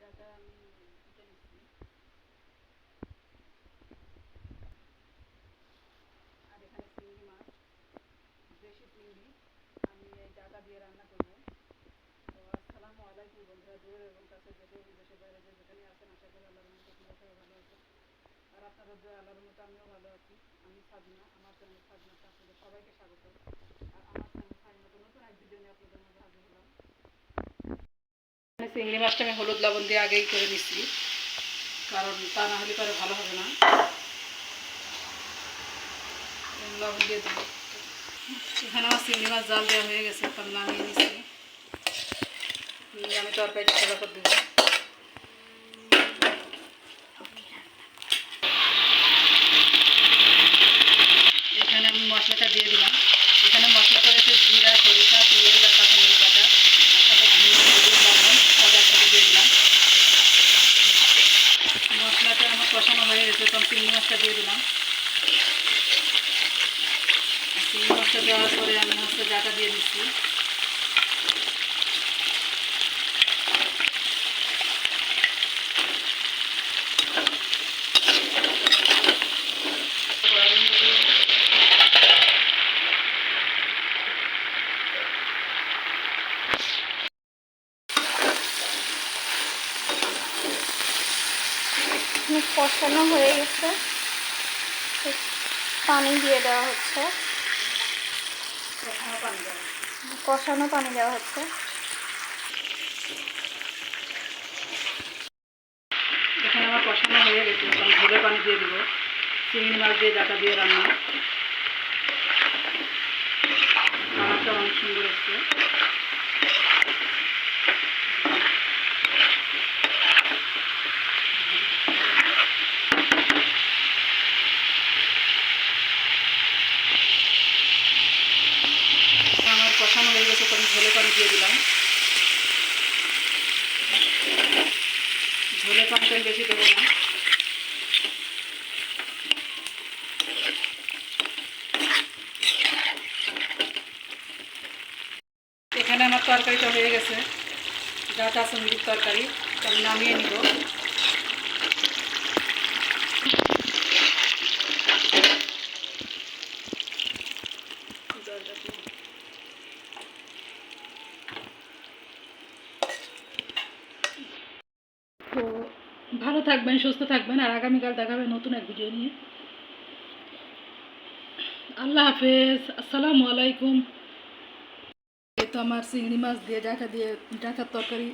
Data আমি নিচ্ছি আর এখানে চিংড়ি মাছ, দেশি চিংড়ি, আমি এই দিয়ে রান্না করব। তো আসসালামু আলাইকুম বন্ধুরা, দূর এবং কাছে দেশে দেশের বাইরে যে যেখানে আছেন, আশা করি আল্লাহর ভালো আছেন। আর আপনারা আল্লাহর মতো আমিও ভালো আছি। আমি সাজনা আমার চ্যানেল সাজনাতে আপনাদের সবাইকে স্বাগত আর আমার চ্যানেল সাজনাতে নতুন এক ভিডিও নিয়ে আপনাদের মাঝে হাজির হলাম এখানে চিংড়ি মাছটা আমি হলুদ লবণ দিয়ে আগেই করে নিচ্ছি কারণ তা না হলে পরে ভালো হবে না। লবণ দিয়ে দিই এখানে আমার চিংড়ি মাছ জাল দেওয়া হয়ে গেছে তো আমি নামিয়ে নিচ্ছি আমি তরকারিটা সোজা করে দেবো। এখানে আমি মশলাটা দিয়ে দিলাম। এখানে মশলা করেছে জিরা, সরিষা পেঁয়াজ আর কাঁচামরিচ বাটা আর সাথে ধনিয়া হলুদ লবণ সব একসাথে দিয়ে দিলাম মশলাটা আমার কষানো হয়ে গেছে তখন চিংড়ি মাছটা দিয়ে দিলাম। চিংড়ি মাছটা দেওয়ার পরে আমি হচ্ছে ডাটা দিয়ে দিচ্ছি। এখানে কষানো হয়ে গেছে। পানি দিয়ে দেওয়া হচ্ছে। কষানো পানি দেওয়া হচ্ছে। এখানে আমার কষানো হয়ে গেছে। ঝোলে পানি দিয়ে দেবো। চিংড়ি মাছ দিয়ে ডাটা দিয়ে রান্না। কালারটা অনেক সুন্দর এসছে আমার কষানো হয়ে গেছে তো আমি ঝোলে পানি দিয়ে দিলাম বেশি দেবো না। এখানে আমার তরকারিটা হয়ে গেছে। যা সংগীত তরকারি আমি নামিয়ে নিব তো ভালো থাকবেন, সুস্থ থাকবেন আর আগামীকাল দেখাবেন নতুন এক ভিডিও নিয়ে। আল্লাহ হাফেজ, আসসালামু আলাইকুম। তো আমার চিংড়ি মাছ দিয়ে ডাকা দিয়ে ডাকার তরকারি।